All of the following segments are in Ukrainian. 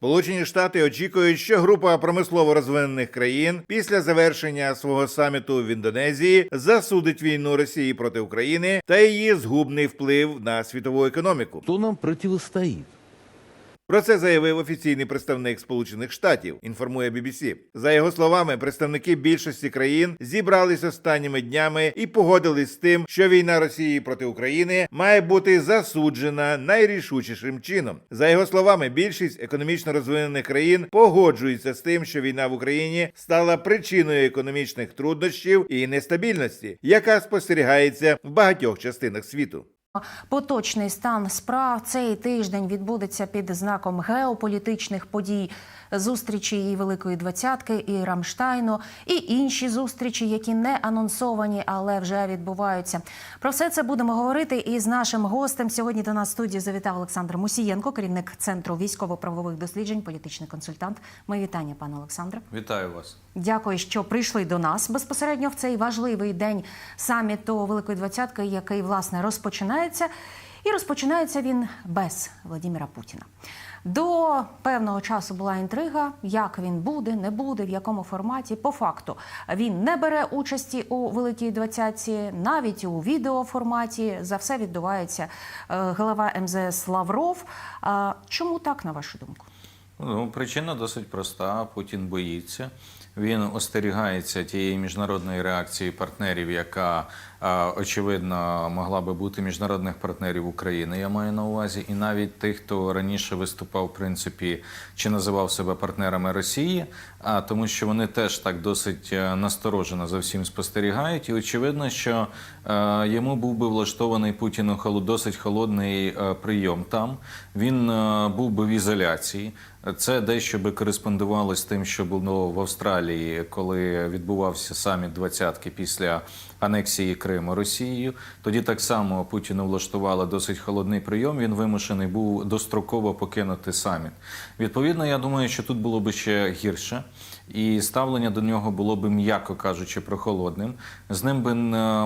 Сполучені Штати очікують, що група промислово розвинених країн після завершення свого саміту в Індонезії засудить війну Росії проти України та її згубний вплив на світову економіку. Хто нам противостоит? Про це заявив офіційний представник Сполучених Штатів. Інформує BBC. За його словами, представники більшості країн зібрались останніми днями і погодились з тим, що війна Росії проти України має бути засуджена найрішучішим чином. За його словами, більшість економічно розвинених країн погоджується з тим, що війна в Україні стала причиною економічних труднощів і нестабільності, яка спостерігається в багатьох частинах світу. Поточний стан справ. Цей тиждень відбудеться під знаком геополітичних подій, зустрічі і Великої Двадцятки, і Рамштайну, і інші зустрічі, які не анонсовані, але вже відбуваються. Про все це будемо говорити із нашим гостем. Сьогодні до нас в студії завітав Олександр Мусієнко, керівник центру військово-правових досліджень, політичний консультант. Мої вітання, пане Олександре. Вітаю вас. Дякую, що прийшли до нас безпосередньо в цей важливий день саміту Великої Двадцятки, який власне розпочинається. І розпочинається він без Владіміра Путіна. До певного часу була інтрига, як він буде, не буде, в якому форматі. По факту він не бере участі у Великій Двадцятці, навіть у відеоформаті. За все відбувається е, голова МЗС Лавров. Чому так, на вашу думку? Ну, причина досить проста. Путін боїться. Він остерігається тієї міжнародної реакції партнерів, яка е, очевидно могла би бути міжнародних партнерів України. Я маю на увазі, і навіть тих, хто раніше виступав, в принципі, чи називав себе партнерами Росії, а тому, що вони теж так досить е, насторожено за всім спостерігають. І очевидно, що е, йому був би влаштований Путіну холод- досить холодний прийом там. Він був би в ізоляції. Це дещо би кореспондувало з тим, що було в Австралії, коли відбувався саміт двадцятки після анексії Криму Росією. Тоді так само Путіну влаштували досить холодний прийом. Він вимушений був достроково покинути саміт. Відповідно, я думаю, що тут було би ще гірше, і ставлення до нього було би, м'яко кажучи, прохолодним. З ним би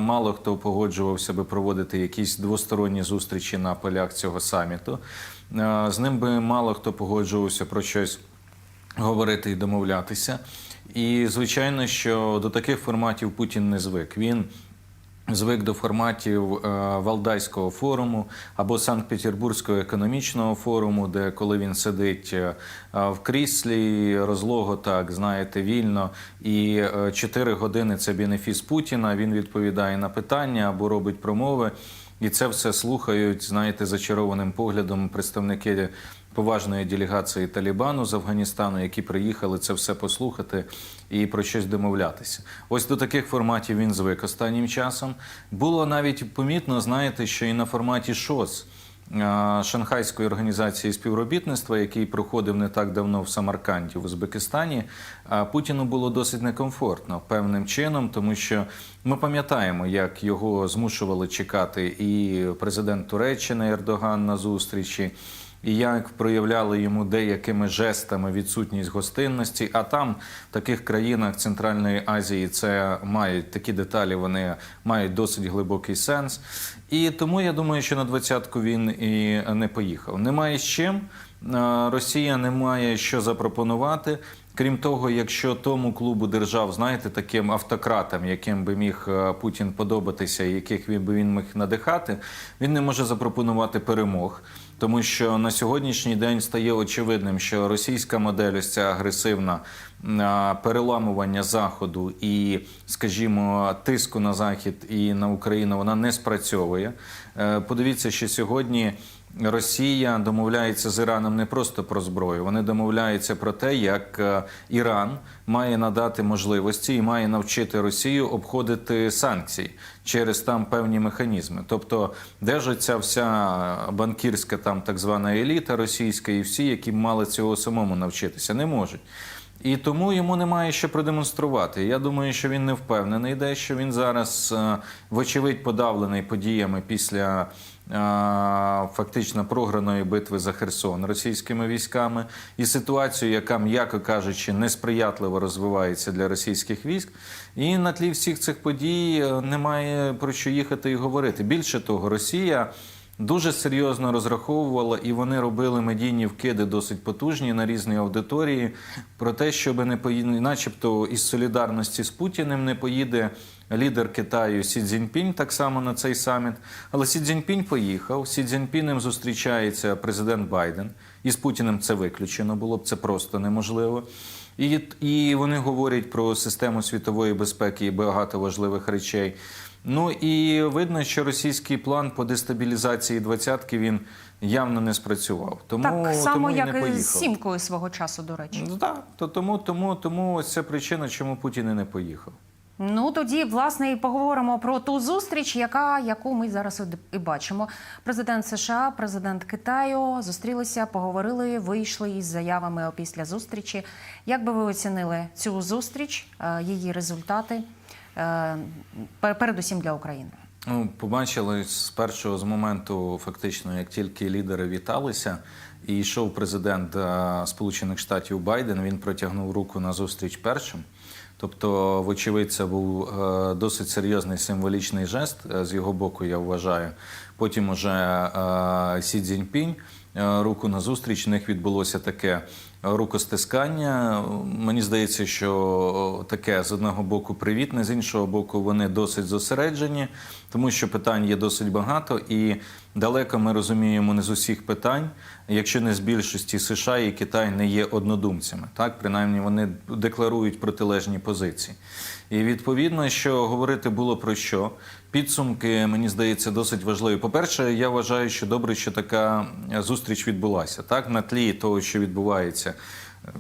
мало хто погоджувався би проводити якісь двосторонні зустрічі на полях цього саміту. Е, З ним би мало хто погоджувався про щось говорити і домовлятися. І звичайно, що до таких форматів Путін не звик. Він звик до форматів е, Валдайського форуму або Санкт-Петербурзького економічного форуму, де коли він сидить е, в кріслі, розлого, так знаєте, вільно, і 4 години це бенефіс Путіна. Він відповідає на питання або робить промови. І це все слухають, знаєте, зачарованим поглядом представники поважної делегації Талібану з Афганістану, які приїхали це все послухати і про щось домовлятися. Ось до таких форматів він звик останнім часом. Було навіть помітно, знаєте, що і на форматі ШОС. Шанхайської організації співробітництва, який проходив не так давно в Самарканді в Узбекистані, Путіну було досить некомфортно певним чином, тому що ми пам'ятаємо, як його змушували чекати і президент Туреччини Ердоган на зустрічі. І як проявляли йому деякими жестами відсутність гостинності, а там в таких країнах Центральної Азії це мають такі деталі, вони мають досить глибокий сенс. І тому я думаю, що на двадцятку він і не поїхав. Немає з чим. Е, Росія не має що запропонувати. Крім того, якщо тому клубу держав, знаєте, таким автократам, яким би міг е, Путін подобатися, яких він би він міг надихати, він не може запропонувати перемог. Тому що на сьогоднішній день стає очевидним, що російська модель, ось ця агресивна переламування заходу і, скажімо, тиску на захід і на Україну, вона не спрацьовує. Е, Подивіться, що сьогодні. Росія домовляється з Іраном не просто про зброю, вони домовляються про те, як е, Іран має надати можливості і має навчити Росію обходити санкції через там певні механізми. Тобто, де ж ця вся банкірська там так звана еліта російська, і всі, які мали цього самому навчитися, не можуть. І тому йому немає що продемонструвати. Я думаю, що він не впевнений, де що він зараз, е, вочевидь, подавлений подіями після е, фактично програної битви за Херсон російськими військами і ситуацію, яка, м'яко кажучи, несприятливо розвивається для російських військ. І на тлі всіх цих подій е, немає про що їхати і говорити. Більше того, Росія. Дуже серйозно розраховувала, і вони робили медійні вкиди досить потужні на різні аудиторії про те, щоб не поїде, начебто із солідарності з Путіним не поїде лідер Китаю Сі Цзіньпінь так само на цей саміт. Але Сі Цзіньпінь поїхав. Сі Цзіньпінем зустрічається президент Байден. І з Путіним це виключено було б це просто неможливо. І, і вони говорять про систему світової безпеки і багато важливих речей. Ну і видно, що російський план по дестабілізації двадцятки він явно не спрацював. Тому так само, тому як і з сімкою свого часу, до речі. Ну так, то тому, тому, тому ось це причина, чому Путін і не поїхав. Ну тоді власне і поговоримо про ту зустріч, яка яку ми зараз і бачимо. Президент США, президент Китаю зустрілися, поговорили, вийшли із заявами опісля зустрічі. Як би ви оцінили цю зустріч, е, її результати, передусім для України? Ну, побачили з першого з моменту, фактично, як тільки лідери віталися, і йшов президент е, Сполучених Штатів Байден. Він протягнув руку на зустріч першим. Тобто, вочевидь, це був е, досить серйозний символічний жест е, з його боку, я вважаю. Потім уже е, Сі Цзіньпінь е, руку на зустріч. У них відбулося таке рукостискання. Мені здається, що таке з одного боку привітне, з іншого боку, вони досить зосереджені, тому що питань є досить багато, і далеко ми розуміємо не з усіх питань, якщо не з більшості США і Китай не є однодумцями. Так, принаймні вони декларують протилежні позиції. І відповідно, що говорити було про що. Підсумки, мені здається, досить важливі. По-перше, я вважаю, що добре, що така зустріч відбулася. Так, на тлі того, що відбувається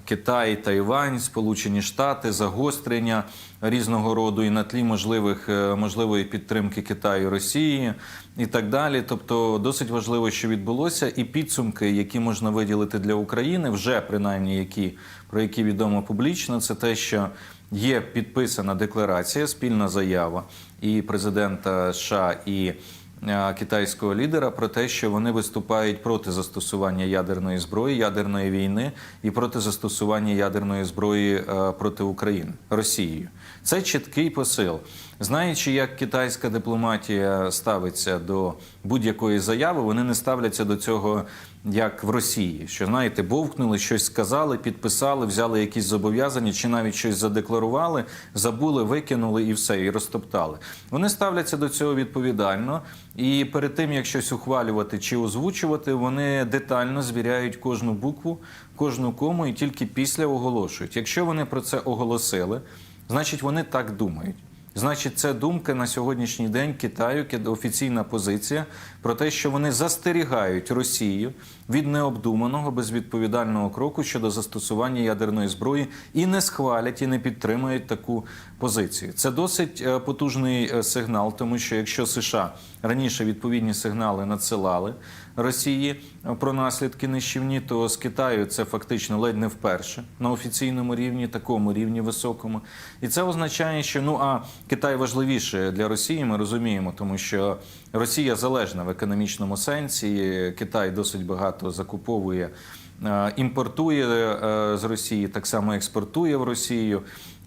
Китай, Тайвань, Сполучені Штати, загострення різного роду і на тлі можливих е, можливої підтримки Китаю, Росії і так далі. Тобто, досить важливо, що відбулося, і підсумки, які можна виділити для України, вже принаймні які про які відомо публічно, це те, що є підписана декларація, спільна заява і президента США і е, китайського лідера про те, що вони виступають проти застосування ядерної зброї, ядерної війни і проти застосування ядерної зброї е, проти України Росією. Це чіткий посил. Знаючи, як китайська дипломатія ставиться до будь-якої заяви, вони не ставляться до цього як в Росії. Що знаєте, бовкнули, щось сказали, підписали, взяли якісь зобов'язання, чи навіть щось задекларували, забули, викинули і все, і розтоптали. Вони ставляться до цього відповідально, і перед тим як щось ухвалювати чи озвучувати, вони детально звіряють кожну букву, кожну кому, і тільки після оголошують. Якщо вони про це оголосили, значить вони так думають. Значить, це думка на сьогоднішній день Китаю, ки- офіційна позиція про те, що вони застерігають Росію від необдуманого безвідповідального кроку щодо застосування ядерної зброї і не схвалять і не підтримують таку позицію. Це досить е, потужний е, сигнал, тому що якщо США раніше відповідні сигнали надсилали Росії е, про наслідки нищівні, то з Китаю це фактично ледь не вперше на офіційному рівні, такому рівні високому. І це означає, що ну а Китай важливіше для Росії. Ми розуміємо, тому що Росія залежна в економічному сенсі. Китай досить багато закуповує. Е, Імпортує е, з Росії, так само експортує в Росію.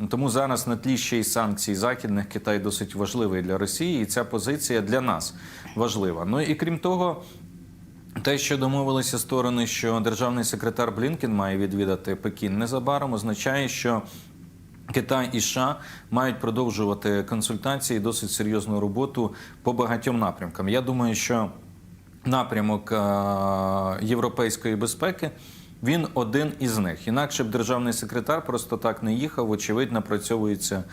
Тому зараз на тлі ще й санкцій західних Китай досить важливий для Росії, і ця позиція для нас важлива. Ну і крім того, те, що домовилися сторони, що державний секретар Блінкен має відвідати Пекін незабаром, означає, що Китай і США мають продовжувати консультації, досить серйозну роботу по багатьом напрямкам. Я думаю, що напрямок е, європейської безпеки. Він один із них. Інакше б державний секретар просто так не їхав. Очевидно, напрацьовуються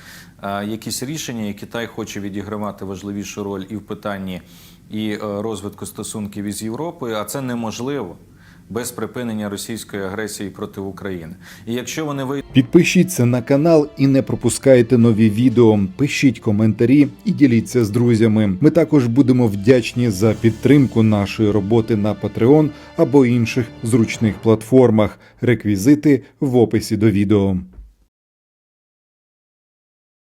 е, якісь рішення, і Китай хоче відігравати важливішу роль і в питанні і е, розвитку стосунків із Європою, а це неможливо без припинення російської агресії проти України. І якщо вони вийдуть Підпишіться на канал і не пропускайте нові відео. Пишіть коментарі і діліться з друзями. Ми також будемо вдячні за підтримку нашої роботи на Patreon або інших зручних платформах. Реквізити в описі до відео.